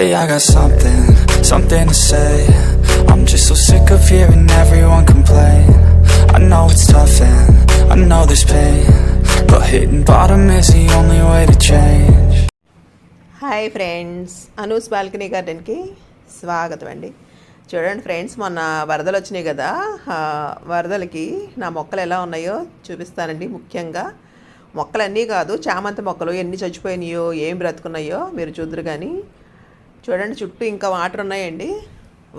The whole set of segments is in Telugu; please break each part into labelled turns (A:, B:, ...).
A: Hey, I got something, something to say. I'm just so sick of hearing everyone complain. I know it's tough and I know there's pain. But hitting bottom is the only way to change.
B: Hi friends Anu's balcony గార్డెన్కి స్వాగతం అండి చూడండి ఫ్రెండ్స్ మొన్న వరదలు వచ్చినాయి కదా వరదలకి నా మొక్కలు ఎలా ఉన్నాయో చూపిస్తానండి ముఖ్యంగా మొక్కలన్నీ కాదు చామంతి మొక్కలు ఎన్ని చచ్చిపోయినాయో ఏం బ్రతుకున్నాయో మీరు చూద్దరు కానీ చూడండి చుట్టూ ఇంకా వాటర్ ఉన్నాయండి.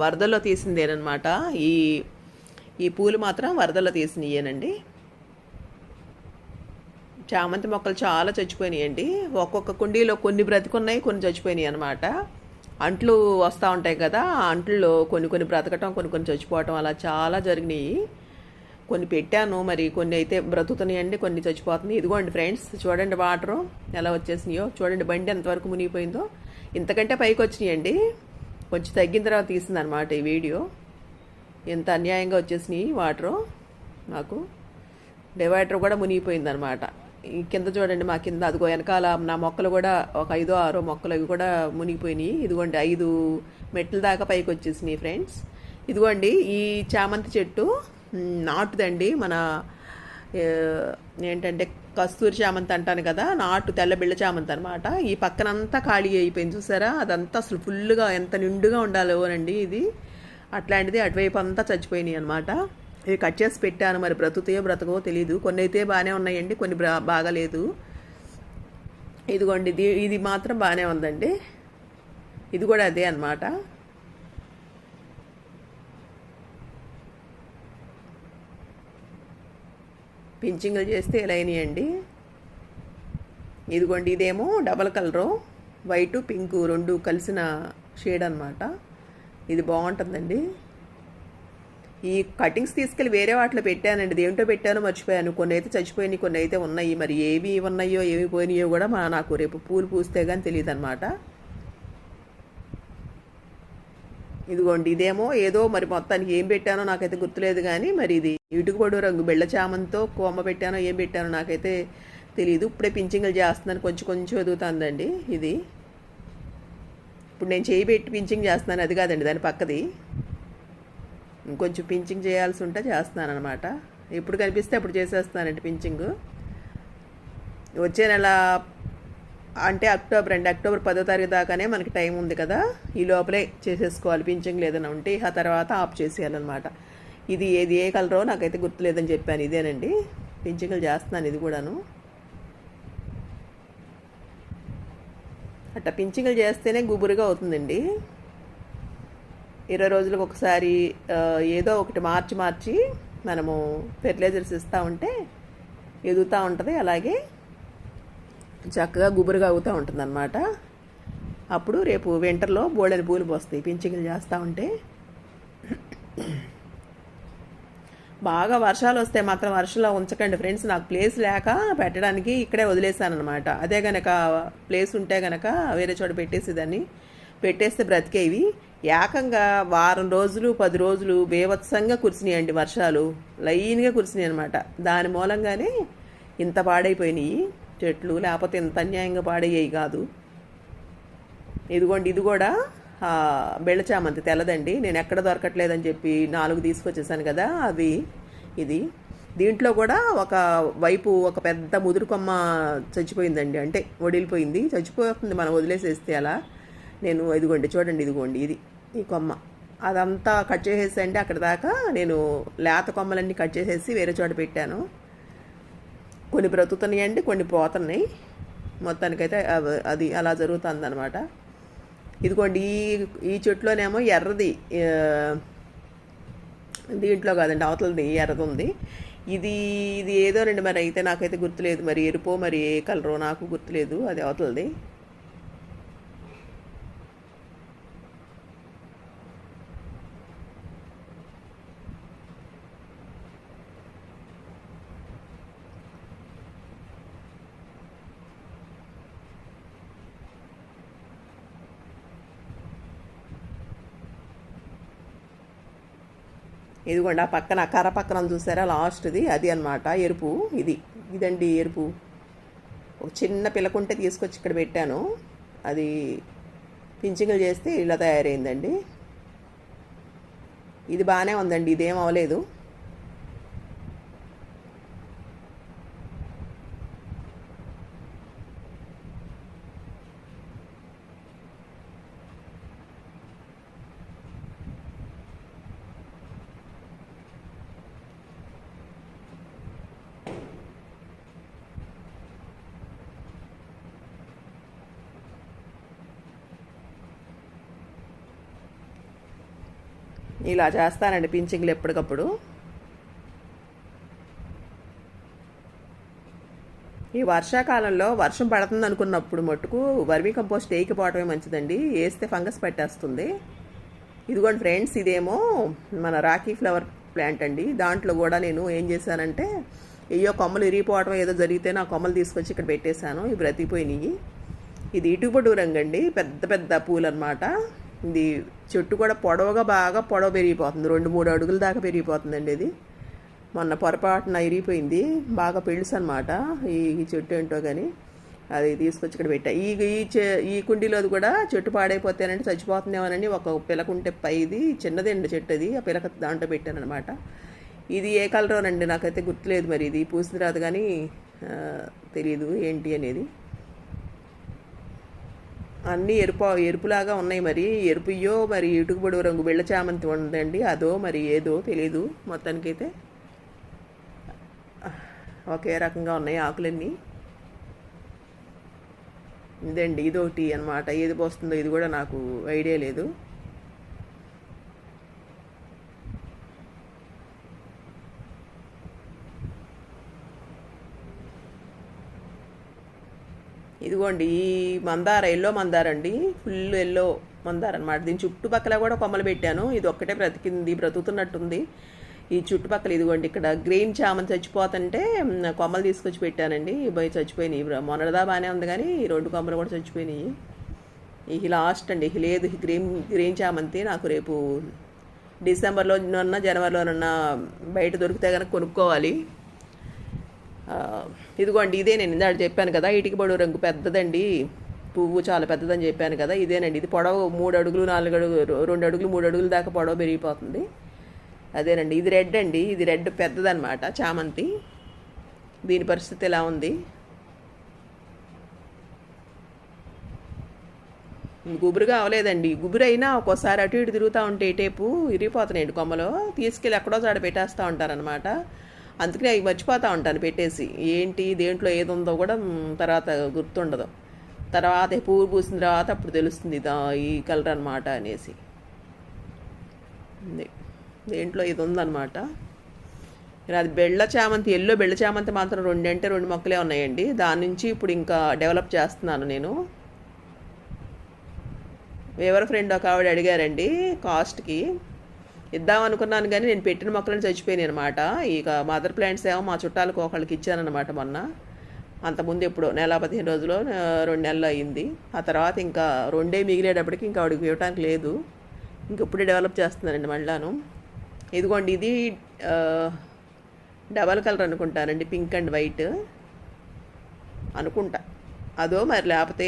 B: వరదల్లో తీసిందేనమాట ఈ ఈ పూలు మాత్రం వరదల్లో తీసినయేనండి. చామంతి మొక్కలు చాలా చచ్చిపోయినాయండి. ఒక్కొక్క కుండీలో కొన్ని బ్రతికున్నాయి కొన్ని చచ్చిపోయినాయి అనమాట అంట్లు వస్తూ ఉంటాయి కదా ఆ అంట్లలో కొన్ని కొన్ని బ్రతకటం కొన్ని కొన్ని చచ్చిపోవటం అలా చాలా జరిగినాయి. కొన్ని పెట్టాను మరి కొన్ని అయితే బ్రతుకుతున్నాయండి కొన్ని చచ్చిపోతున్నాయి. ఇదిగోండి ఫ్రెండ్స్ చూడండి వాటరు ఎలా వచ్చేసినాయో. చూడండి బండి ఎంతవరకు మునిగిపోయిందో. ఇంతకంటే పైకి వచ్చినాయండి కొంచెం తగ్గిన తర్వాత తీసిందనమాట ఈ వీడియో. ఎంత అన్యాయంగా వచ్చేసినాయి వాటరు నాకు డివైడర్ కూడా మునిగిపోయిందనమాట కింద చూడండి మా కింద అదిగో వెనకాల నా మొక్కలు కూడా ఒక ఐదో ఆరో మొక్కలు అవి కూడా మునిగిపోయినాయి. ఇదిగోండి ఐదు మెట్ల దాకా పైకి వచ్చేసినాయి ఫ్రెండ్స్. ఇదిగోండి ఈ చామంతి చెట్టు నాటుదండి. మన ఏంటంటే కస్తూరి చామంతి అంటాను కదా నాటు తెల్ల బిళ్ళ చామంతి అనమాట ఈ పక్కనంతా ఖాళీ అయిపోయింది చూసారా? అదంతా అసలు ఫుల్గా ఎంత నిండుగా ఉండాలో అండి ఇది. అట్లాంటిది అటువైపు అంతా చచ్చిపోయినాయి అనమాట ఇవి కట్ చేసి పెట్టాను మరి బ్రతుకుతాయో బ్రతకవో తెలియదు కొన్ని అయితే బాగానే ఉన్నాయండి కొన్ని బాగాలేదు. ఇదిగోండి ఇది ఇది మాత్రం బాగానే ఉందండి. ఇది కూడా అదే అన్నమాట. పించింగ్లు చేస్తే ఇలా అయినాయండి? ఇదిగోండి ఇదేమో డబల్ కలరు. వైటు పింకు రెండు కలిసిన షేడ్ అనమాట ఇది బాగుంటుందండి. ఈ కటింగ్స్ తీసుకెళ్ళి వేరే వాటిలో పెట్టానండి. దేంటో పెట్టానో మర్చిపోయాను. కొన్ని అయితే చచ్చిపోయినాయి కొన్ని అయితే ఉన్నాయి. మరి ఏవి ఉన్నాయో ఏవి పోయినాయో కూడా మా నాకు రేపు పూలు పూస్తే కానీ తెలియదు అనమాట ఇదిగోండి ఇదేమో ఏదో మరి మొత్తానికి ఏం పెట్టానో నాకైతే గుర్తులేదు కానీ మరి ఇది ఇటుకుపొడు రంగు బెళ్ళ చామంతో కొమ్మ పెట్టానో ఏం పెట్టానో నాకైతే తెలియదు ఇప్పుడే పించింగ్లు చేస్తున్నాను కొంచెం కొంచెం ఎదుగుతుందండి ఇది. ఇప్పుడు నేను చేయి పెట్టి పించింగ్ చేస్తున్నాను అది కాదండి దాని పక్కది. ఇంకొంచెం పించింగ్ చేయాల్సి ఉంటే చేస్తున్నాను అనమాట ఎప్పుడు కనిపిస్తే అప్పుడు చేసేస్తానండి పించింగ్ వచ్చే నెల అంటే అక్టోబర్ అండి అక్టోబర్ పదో తారీఖు దాకానే మనకి టైం ఉంది కదా. ఈ లోపలే చేసేసుకోవాలి పింఛింగ్లు ఏదైనా ఉంటే ఆ తర్వాత ఆఫ్ చేసేయాలన్నమాట. ఇది ఏది ఏ కలరో నాకైతే గుర్తులేదని చెప్పాను ఇదేనండి. పింఛింగ్లు చేస్తున్నాను ఇది కూడాను. అట్లా పింఛింగ్లు చేస్తేనే గుబురుగా అవుతుందండి. ఇరవై రోజులకు ఒకసారి ఏదో ఒకటి మార్చి మార్చి మనము ఫెర్టిలైజర్స్ ఇస్తూ ఉంటే ఎదుగుతూ ఉంటుంది. అలాగే చక్కగా గుబురుగా అవుతూ ఉంటుంది అనమాట అప్పుడు రేపు వింటర్లో బోళ్ళని పూలు పోస్తాయి. పింఛింగ్లు చేస్తూ ఉంటే. బాగా వర్షాలు వస్తే మాత్రం వర్షంలో ఉంచకండి ఫ్రెండ్స్. నాకు ప్లేస్ లేక పెట్టడానికి ఇక్కడే వదిలేసాను అనమాట అదే గనక ప్లేస్ ఉంటే గనక వేరే చోట పెట్టేసేదాన్ని పెట్టేస్తే బ్రతికేవి ఏకంగా వారం రోజులు పది రోజులు బేవత్సంగా కురిసినాయండి వర్షాలు. లైన్గా కురిసినాయి అనమాట దాని మూలంగానే ఇంత పాడైపోయినాయి. చెట్లు లేకపోతే ఇంత అన్యాయంగా పాడేయ్యి కాదు. ఇదిగోండి ఇది కూడా బెళ్ళచామంతి తెల్లదండి. నేను ఎక్కడ దొరకట్లేదని చెప్పి నాలుగు తీసుకొచ్చేసాను కదా అవి ఇది. దీంట్లో కూడా ఒక వైపు ఒక పెద్ద ముదురు కొమ్మ చచ్చిపోయిందండి అంటే ఒడిలిపోయింది. చచ్చిపోతుంది మనం వదిలేసేస్తే అలా. నేను ఇదిగోండి చూడండి ఇదిగోండి ఇది ఈ కొమ్మ. అదంతా కట్ చేసేసండి అక్కడ దాకా నేను లేత కొమ్మలన్నీ కట్ చేసేసి వేరే చోట పెట్టాను. కొన్ని బ్రతుకుతున్నాయండి కొన్ని పోతున్నాయి. మొత్తానికైతే అవి అది అలా జరుగుతుంది అనమాట ఇదిగోండి ఈ ఈ చెట్లోనేమో ఎర్రది దీంట్లో కాదండి అవతలది ఎర్రది ఉంది. ఇది ఇది ఏదో రండి మరి అయితే నాకైతే గుర్తులేదు. మరి ఎరుపో మరి ఏ కలరో నాకు గుర్తులేదు అది అవతలది. ఇదిగోండి ఆ పక్కన కర పక్కన చూసారా? లాస్ట్ది అది అన్నమాట ఎరుపు ఇది. ఇదండి ఎరుపు. ఒక చిన్న పిల్లకుంటే తీసుకొచ్చి ఇక్కడ పెట్టాను. అది పింఛింగులు చేస్తే ఇలా తయారైందండి. ఇది బాగానే ఉందండి ఇదేం అవ్వలేదు ఇలా చేస్తానండి పించింగ్లు ఎప్పటికప్పుడు. ఈ వర్షాకాలంలో వర్షం పడుతుంది అనుకున్నప్పుడు మట్టుకు వర్మీ కంపోస్ట్ వేయకపోవడమే మంచిదండి. వేస్తే ఫంగస్ పెట్టేస్తుంది. ఇదిగోండి ఫ్రెండ్స్ ఇదేమో మన రాఖీ ఫ్లవర్ ప్లాంట్ అండి. దాంట్లో కూడా నేను ఏం చేశానంటే అయ్యో కొమ్మలు ఇరిగిపోవడం ఏదో జరిగితే నా కొమ్మలు తీసుకొచ్చి ఇక్కడ పెట్టేశాను. ఇవి బ్రతికిపోయినాయి. ఇది ఇటుపడు రంగు పెద్ద పెద్ద పూలు అనమాట ఇది చెట్టు కూడా పొడవుగా బాగా పొడవ పెరిగిపోతుంది. రెండు మూడు అడుగుల దాకా పెరిగిపోతుందండి ఇది. మొన్న పొరపాటున ఇరిగిపోయింది. బాగా పెళ్ళుసు అనమాట ఈ ఈ చెట్టు ఏంటో కానీ అది తీసుకొచ్చి ఇక్కడ పెట్టా. ఈ ఈ కుండీలో అది కూడా చెట్టు పాడైపోతేనంటే చచ్చిపోతుందేమోనని ఒక పిలకుంటే పైది చిన్నదండి చెట్టు అది. ఆ పిలక దాంట్లో పెట్టాను అనమాట ఇది ఏ కలరోనండి? నాకైతే గుర్తులేదు మరి ఇది. పూసిన రాదు కానీ తెలియదు ఏంటి అనేది. అన్నీ ఎరుపు ఎరుపులాగా ఉన్నాయి మరి. ఎరుపుయ్యో మరి ఇటుకుబడి రంగు బెళ్ళ చామంతి ఉందండి. అదో మరి ఏదో తెలీదు మొత్తానికైతే. ఒకే రకంగా ఉన్నాయి ఆకులన్నీ. ఇదండి ఇదొకటి అనమాట ఏది పోస్తుందో ఇది కూడా నాకు ఐడియా లేదు. ఇదిగోండి ఈ మందార ఎల్లో మందార అండి. ఫుల్ ఎల్లో మందార అనమాట దీని చుట్టుపక్కల కూడా కొమ్మలు పెట్టాను. ఇది ఒక్కటే బ్రతికింది బ్రతుకుతున్నట్టుంది. ఈ చుట్టుపక్కల ఇదిగోండి ఇక్కడ గ్రీన్ చామని చచ్చిపోతుంటే కొమ్మలు తీసుకొచ్చి పెట్టానండి. ఇవి చచ్చిపోయినాయి. మొన్నటిదా బాగానే ఉంది కానీ ఈ రెండు కొమ్మలు కూడా చచ్చిపోయినాయి. ఇక లాస్ట్ అండి ఇక లేదు. గ్రీన్ గ్రీన్ చామంతి నాకు రేపు డిసెంబర్లో నన్న జనవరిలోనన్న బయట దొరికితే కనుక కొనుక్కోవాలి. ఇదిగోండి ఇదే నేను ఇందాక చెప్పాను కదా ఇటుక పొడవు రంగు పెద్దదండి పువ్వు చాలా పెద్దదని చెప్పాను కదా ఇదేనండి ఇది పొడవు మూడు అడుగులు నాలుగు అడుగులు రెండు అడుగులు మూడు అడుగుల దాకా పొడవు పెరిగిపోతుంది. అదేనండి ఇది రెడ్ అండి ఇది రెడ్ పెద్దదనమాట చామంతి. దీని పరిస్థితి ఎలా ఉంది? గుబురుగా కావలేదండి గుబురు అయినా ఒక్కోసారి అటు ఇటు తిరుగుతూ ఉంటే టేపు ఇరిగిపోతున్నాయండి కొమ్మలో తీసుకెళ్ళి ఎక్కడో చాడ పెట్టేస్తూ ఉంటారనమాట అందుకనే అవి మర్చిపోతూ ఉంటాను పెట్టేసి. ఏంటి దేంట్లో ఏది ఉందో కూడా తర్వాత గుర్తుండదు. తర్వాత పువ్వు పూసిన తర్వాత అప్పుడు తెలుస్తుంది దా ఈ కలర్ అనమాట అనేసి. దేంట్లో ఇది ఉందన్నమాట. అది బెళ్ళ చామంతి ఎల్లో బెళ్ళ చామంతి మాత్రం రెండు అంటే రెండు మొక్కలే ఉన్నాయండి. దాని నుంచి ఇప్పుడు ఇంకా డెవలప్ చేస్తున్నాను నేను. ఎవరి ఫ్రెండ్ ఒక ఆవిడ అడిగారండి కాస్ట్కి. ఇద్దాం అనుకున్నాను కానీ నేను పెట్టిన మొక్కలను చచ్చిపోయాను అనమాట ఇక మదర్ ప్లాంట్స్ ఏమో మా చుట్టాలకు ఒకళ్ళకి ఇచ్చానమాట మొన్న. అంతకుముందు ఎప్పుడో నెల పదిహేను రోజులు రెండు నెలలు అయ్యింది ఆ తర్వాత ఇంకా రెండే మిగిలేటప్పటికి ఇంకా ఆవిడకి ఇవ్వడానికి లేదు. ఇంక ఇప్పుడే డెవలప్ చేస్తున్నానండి మళ్ళాను. ఇదిగోండి ఇది డబల్ కలర్ అనుకుంటానండి పింక్ అండ్ వైట్ అనుకుంటా. అదో మరి లేకపోతే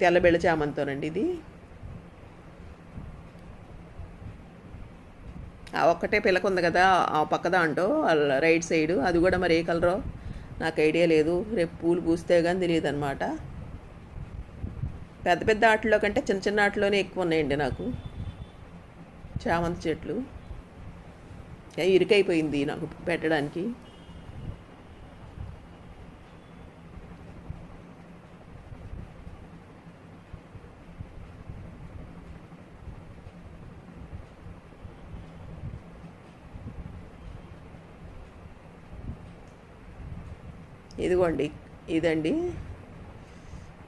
B: తెల్ల బెళ్ళ చామంతోనండి ఇది. ఒక్కటే పిల్లక ఉంది కదా ఆ పక్క దాంట్లో వాళ్ళ రైట్ సైడ్ అది కూడా మరి ఏ కలరో నాకు ఐడియా లేదు. రేపు పూలు పూస్తే కానీ తెలియదు అనమాట పెద్ద పెద్ద ఆటల్లో కంటే చిన్న చిన్న ఆటలోనే ఎక్కువ ఉన్నాయండి నాకు. చామంతి చెట్లు. ఇరుకైపోయింది నాకు పెట్టడానికి. ఇదిగోండి ఇదండి.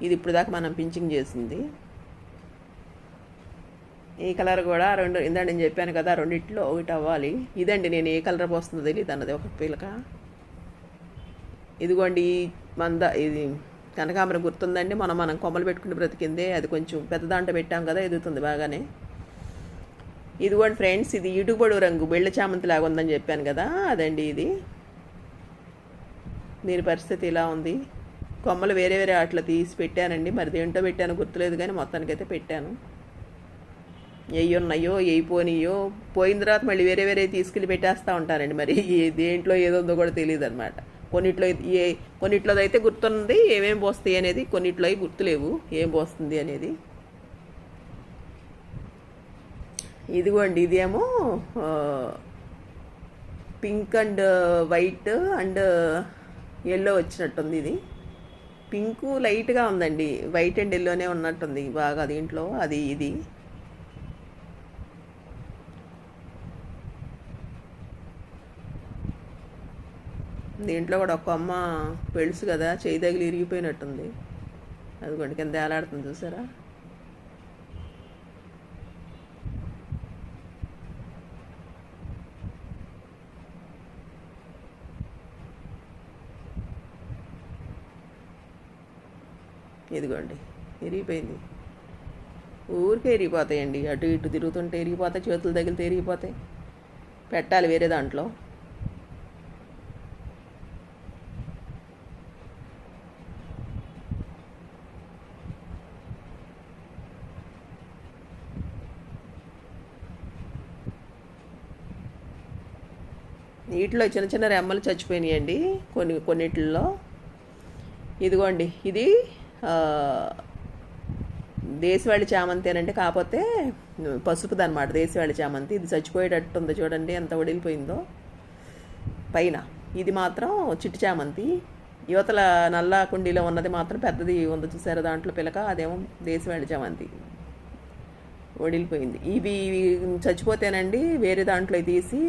B: ఇది ఇప్పుడు దాకా మనం పించింగ్ చేసింది. ఈ కలర్ కూడా రెండు ఇందా నేను చెప్పాను కదా రెండిట్లో ఒకటి అవ్వాలి. ఇదండి నేను ఏ కలర్ పోస్తుందో తెలియదు అన్నది ఒక పిలక. ఇదిగోండి ఈ మంద ఇది కనకాంబరం గుర్తుందండి. మనం మనం కొమ్మలు పెట్టుకుని బ్రతికిందే. అది కొంచెం పెద్ద దాంట్లో పెట్టాం కదా ఎదుగుతుంది బాగానే. ఇదిగోండి ఫ్రెండ్స్ ఇది ఇటుబడు రంగు బెళ్ళ చామంతి లాగా ఉందని చెప్పాను కదా అదండి ఇది. దీని పరిస్థితి ఇలా ఉంది. కొమ్మలు వేరే వేరే అట్లా తీసి పెట్టానండి. మరి దేంటో పెట్టాను గుర్తులేదు కానీ మొత్తానికైతే పెట్టాను. ఎయ్యి ఉన్నాయో ఎయ్యి పోనీయో. పోయిన తర్వాత మళ్ళీ వేరే వేరే తీసుకెళ్ళి పెట్టేస్తూ ఉంటారండి మరి. దేంట్లో ఏదో ఉందో కూడా తెలియదు అనమాట కొన్నిట్లో ఏ కొన్నిట్లో అయితే గుర్తుంది ఏమేమి పోస్తాయి అనేది కొన్నిట్లో అయి గుర్తులేవు. ఏం పోస్తుంది అనేది. ఇదిగోండి ఇదేమో pink and white and yellow వచ్చినట్టుంది ఇది. పింకు లైట్గా ఉందండి. వైట్ అండ్ ఎల్లోనే ఉన్నట్టుంది. బాగా దీంట్లో అది ఇది. దీంట్లో కూడా ఒక అమ్మ పెళ్ళుసు కదా చేయి తగిలి ఇరిగిపోయినట్టుంది. అదిగోండి కింద ఏలాడుతుంది చూసారా? ఇదిగోండి ఇరిగిపోయింది ఊరికే ఇరిగిపోతాయండి అటు ఇటు తిరుగుతుంటే ఇరిగిపోతాయి చేతులు తగిలితే ఇరిగిపోతాయి పెట్టాలి వేరే దాంట్లో. నీటిలో చిన్న చిన్న రెమ్మలు చచ్చిపోయినాయండి కొన్ని కొన్నిటిల్లో. ఇదిగోండి ఇది దేశవాళి చామంతి అంటే కాకపోతే పసుపుది అనమాట దేశవాళి చామంతి. ఇది చచ్చిపోయేటట్టు ఉంది చూడండి ఎంత వడిలిపోయిందో పైన ఇది మాత్రం చిట్టి చామంతి. యువతల నల్ల కుండీలో ఉన్నది మాత్రం పెద్దది ఉంది చూసారా దాంట్లో పిలక అదేమో దేశవాళి చామంతి. వడిలిపోయింది ఇవి చచ్చిపోతేనండి వేరే దాంట్లో తీసి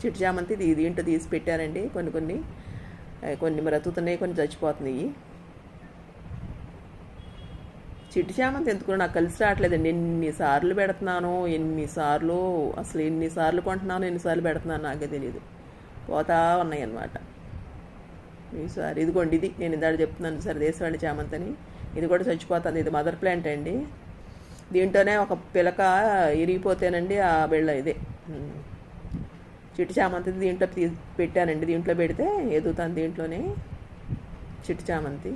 B: చిట్టి చామంతి దీంట్లో తీసి పెట్టారండి కొన్ని కొన్ని. కొన్ని బ్రతుకుతున్నాయి కొన్ని చచ్చిపోతున్నాయి. చిట్టి చామంతి ఎందుకు నాకు కలిసి రావట్లేదండి? ఎన్నిసార్లు పెడుతున్నాను ఎన్నిసార్లు అసలు ఎన్నిసార్లు కొంటున్నాను ఎన్నిసార్లు పెడుతున్నాను నాకే తెలియదు పోతా ఉన్నాయి అన్నమాట ఈసారి ఇదిగోండి ఇది నేను ఇందాక చెప్తున్నాను సరే దేశవాళి చామంతి అని ఇది కూడా చచ్చిపోతుంది. ఇది మదర్ ప్లాంట్ అండి. దీంట్లోనే ఒక పిలక ఇరిగిపోతేనండి ఆ బిళ్ళ ఇదే. చిట్టి చామంతి దీంట్లో తీ పెట్టానండి. దీంట్లో పెడితే ఎదుగుతాను దీంట్లోనే. చిట్టి చామంతి.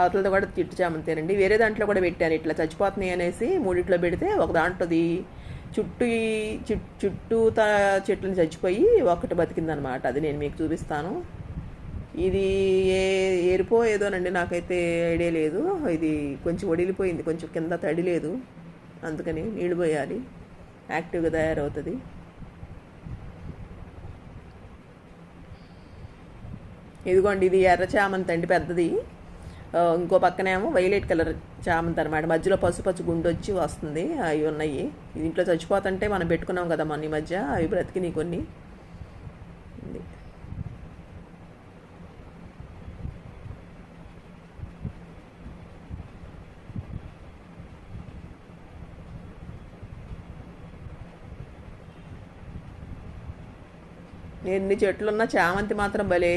B: అవతలతో కూడా చిట్టు చామంతేనండి వేరే దాంట్లో కూడా పెట్టాను ఇట్లా చచ్చిపోతున్నాయి అనేసి మూడిట్లో పెడితే ఒక దాంట్లోది చుట్టూ చుట్టూ చెట్లను చచ్చిపోయి ఒకటి బతికిందనమాట. అది నేను మీకు చూపిస్తాను. ఇది ఏ ఎరుపో ఏదోనండి నాకైతే ఐడియా లేదు. ఇది కొంచెం ఒడిలిపోయింది కొంచెం కింద తడి లేదు. అందుకని నీళ్ళు పోయాలి. యాక్టివ్గా తయారవుతుంది. ఇదిగోండి ఇది ఎర్ర చామంతి అండి పెద్దది. ఇంకో పక్కనేమో వైలెట్ కలర్ చామంతి అనమాట మధ్యలో పసుపచ్చు గుండు వచ్చి వస్తుంది. అవి ఉన్నాయి. ఇంట్లో చచ్చిపోతుంటే మనం పెట్టుకున్నాం కదా మన ఈ మధ్య. అవి బ్రతికినాయి కొన్ని ఇది. ఎన్ని చెట్లున్నా చామంతి మాత్రం భలే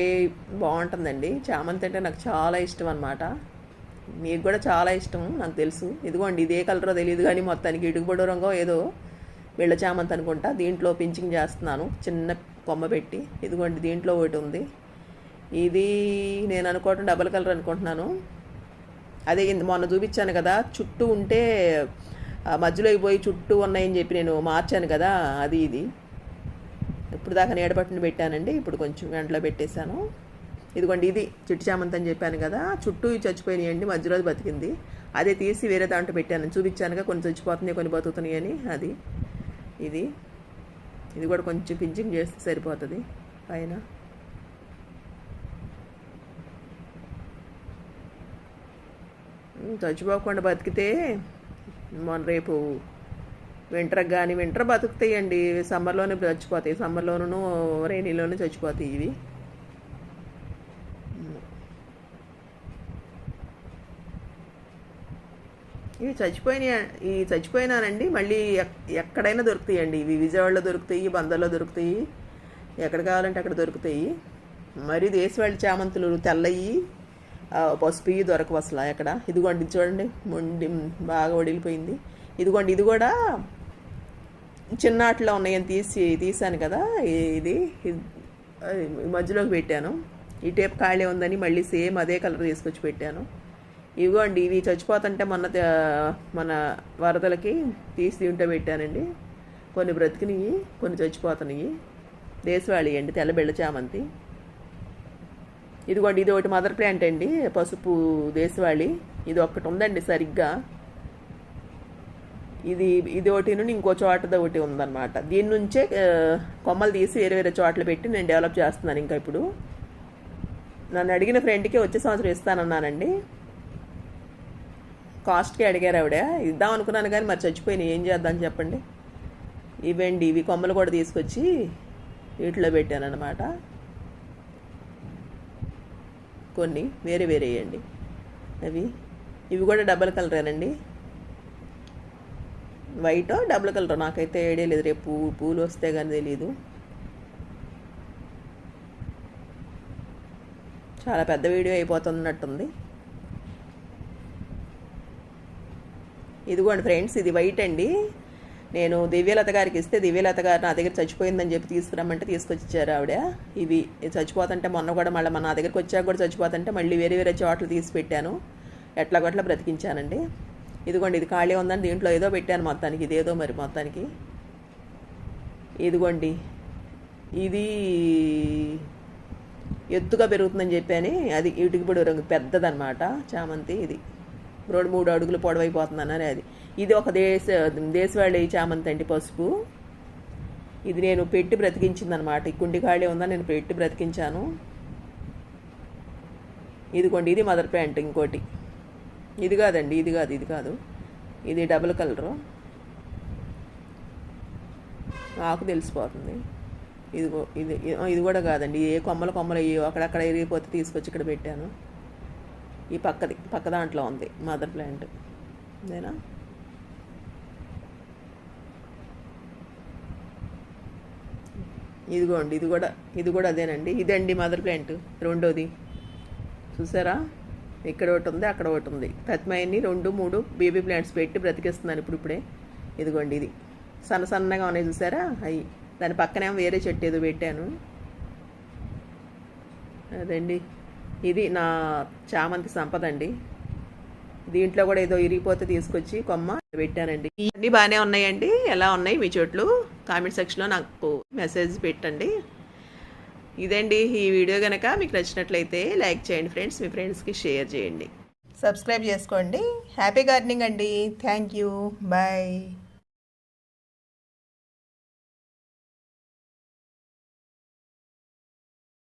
B: బాగుంటుందండి. చామంతి అంటే నాకు చాలా ఇష్టం అనమాట మీకు కూడా చాలా ఇష్టం నాకు తెలుసు. ఇదిగోండి ఇదే కలరో తెలియదు కానీ మొత్తానికి ఇటుకుబడి రంగో ఏదో వెళ్ళ చామంతి అనుకుంటా. దీంట్లో పించింగ్ చేస్తున్నాను చిన్న కొమ్మ పెట్టి. ఇదిగోండి దీంట్లో ఒకటి ఉంది. ఇది నేను అనుకోవటం డబల్ కలర్ అనుకుంటున్నాను. అదే మొన్న చూపించాను కదా చుట్టూ ఉంటే మధ్యలో అయిపోయి చుట్టూ ఉన్నాయని చెప్పి నేను మార్చాను కదా అది ఇది. ఇప్పుడు దాకా నీడబట్టును పెట్టానండి. ఇప్పుడు కొంచెం గంటలో పెట్టేశాను. ఇదిగోండి ఇది చిట్టి చామంతి అని చెప్పాను కదా చుట్టూ చచ్చిపోయినాయి చచ్చిపోయినాయండి మధ్యలో బతికింది. అదే తీసి వేరే దాంట్లో పెట్టాను. చూపించానుగా కొన్ని చచ్చిపోతున్నాయి కొన్ని బతుకుతున్నాయి అని. అది ఇది ఇది కూడా కొంచెం పించింగ్ చేస్తే సరిపోతుంది. పైన. చచ్చిపోకుండా బతికితే మొన్న రేపు వింటర్ కానీ వింటర్ బతుకుతాయండి. సమ్మర్లోనే చచ్చిపోతాయి. సమ్మర్లోనూ రైనీలోనూ చచ్చిపోతాయి ఇవి. ఇవి చచ్చిపోయినాయి ఇవి చచ్చిపోయినానండి. మళ్ళీ ఎక్- ఎక్కడైనా దొరుకుతాయండి. ఇవి విజయవాడలో దొరుకుతాయి బందర్లో దొరుకుతాయి. ఎక్కడ కావాలంటే అక్కడ దొరుకుతాయి. మరి దేశవాళి చామంతులు తెల్లయి పసుపు దొరకవు అసలు ఎక్కడ. ఇదిగోండి చూడండి. మొండి బాగా వడిలిపోయింది. ఇదిగోండి ఇది కూడా చిన్నాట్లో ఉన్నాయని తీసి తీసాను కదా ఇది మధ్యలోకి పెట్టాను. ఈ టేప్ ఖాళీ ఉందని మళ్ళీ సేమ్ అదే కలర్ తీసుకొచ్చి పెట్టాను. ఇవ్వండి ఇవి చచ్చిపోతుంటే మొన్న మన వరదలకి తీసి ఉంటే పెట్టానండి. కొన్ని బ్రతికినవి కొన్ని చచ్చిపోతున్నాయి. దేశవాళి అండి తెల్లబెళ్ళ చామంతి. ఇదిగోండి ఇది ఒకటి మదర్ ప్లాంట్ అండి పసుపు దేశవాళి. ఇది ఒక్కటి ఉందండి సరిగ్గా. ఇది ఇది ఒకటి నుండి ఇంకో చోటది ఒకటి ఉందన్నమాట. దీని నుంచే కొమ్మలు తీసి వేరే వేరే చోట్లు పెట్టి నేను డెవలప్ చేస్తున్నాను ఇంకా ఇప్పుడు. నన్ను అడిగిన ఫ్రెండ్కి వచ్చే సంవత్సరం ఇస్తానన్నానండి. కాస్ట్కి అడిగారు ఆవిడ. ఇద్దాం అనుకున్నాను కానీ మరి చచ్చిపోయినాయి. ఏం చేద్దాం చెప్పండి. ఇవ్వండి ఇవి కొమ్మలు కూడా తీసుకొచ్చి వీటిలో పెట్టానన్నమాట. కొన్ని వేరే వేరే వేయండి. అవి ఇవి కూడా డబల్ కలరేనండి వైట్ డబుల్ కలర్? నాకైతే ఐడియా లేదు. రేపు పూలు వస్తే కానీ తెలియదు చాలా పెద్ద వీడియో అయిపోతున్నట్టుంది. ఇదిగోండి ఫ్రెండ్స్ ఇది వైట్ అండి. నేను దివ్యలత గారికి ఇస్తే దివ్యలత గారు నా దగ్గర చచ్చిపోయిందని చెప్పి తీసుకురమ్మంటే తీసుకొచ్చి ఇచ్చారు ఆవిడ. ఇవి చచ్చిపోతుంటే మొన్న కూడా మళ్ళీ మన నా దగ్గరికి వచ్చాక కూడా చచ్చిపోతుంటే మళ్ళీ వేరే వేరే చోట్ల తీసి పెట్టాను. ఎట్లా గొట్ల బ్రతికించానండి. ఇదిగోండి ఇది ఖాళీ ఉందని దీంట్లో ఏదో పెట్టాను మొత్తానికి ఇదేదో మరి మొత్తానికి. ఇదిగోండి ఇది ఎత్తుగా పెరుగుతుందని చెప్పాను. అది ఇటుకి పొడి రంగు పెద్దదనమాట చామంతి ఇది. రెండు మూడు అడుగులు పొడవైపోతుందన్నది అది. ఇది ఒక దేశ దేశవాళి చామంతి అండి పసుపు. ఇది నేను పెట్టి బ్రతికించిందనమాట ఈ కుండి ఖాళీ ఉందని నేను పెట్టి బ్రతికించాను. ఇదిగోండి ఇది మదర్ ప్యాంట్ ఇంకోటి. ఇది కాదండి ఇది కాదు ఇది కాదు. ఇది డబుల్ కలరు. ఆకు తెలిసిపోతుంది. ఇదిగో ఇది ఇది కూడా కాదండి. ఏ కొమ్మలు కొమ్మలు అయ్యో అక్కడక్కడ ఎరిగిపోతే తీసుకొచ్చి ఇక్కడ పెట్టాను. ఈ పక్కది పక్క దాంట్లో ఉంది మదర్ ప్లాంట్. ఇదేనా? ఇదిగోండి ఇది కూడా ఇది కూడా అదేనండి. ఇదండి మదర్ ప్లాంట్ రెండోది. చూసారా? ఇక్కడ ఒకటి ఉంది అక్కడ ఒకటి ఉంది. ప్రతిమయన్ని రెండు మూడు బేబీ ప్లాంట్స్ పెట్టి బ్రతికిస్తున్నాను ఇప్పుడు ఇప్పుడే. ఇదిగోండి ఇది. సన్న సన్నగా ఉన్నాయి చూసారా? అవి దాని పక్కనేమో వేరే చెట్టు ఏదో పెట్టాను. అదండి. ఇది నా చామంతి సంపద అండి. దీంట్లో కూడా ఏదో ఇరిగిపోతే తీసుకొచ్చి కొమ్మ పెట్టానండి. ఇవన్నీ బాగానే ఉన్నాయండి. ఎలా ఉన్నాయి మీ చెట్లు? కామెంట్ సెక్షన్లో నాకు మెసేజ్ పెట్టండి. ఇదండి ఈ వీడియో కనుక మీకు నచ్చినట్లయితే లైక్ చేయండి ఫ్రెండ్స్ మీ ఫ్రెండ్స్కి షేర్ చేయండి. సబ్స్క్రైబ్ చేసుకోండి. హ్యాపీ గార్డెనింగ్ అండి. Thank you. బాయ్.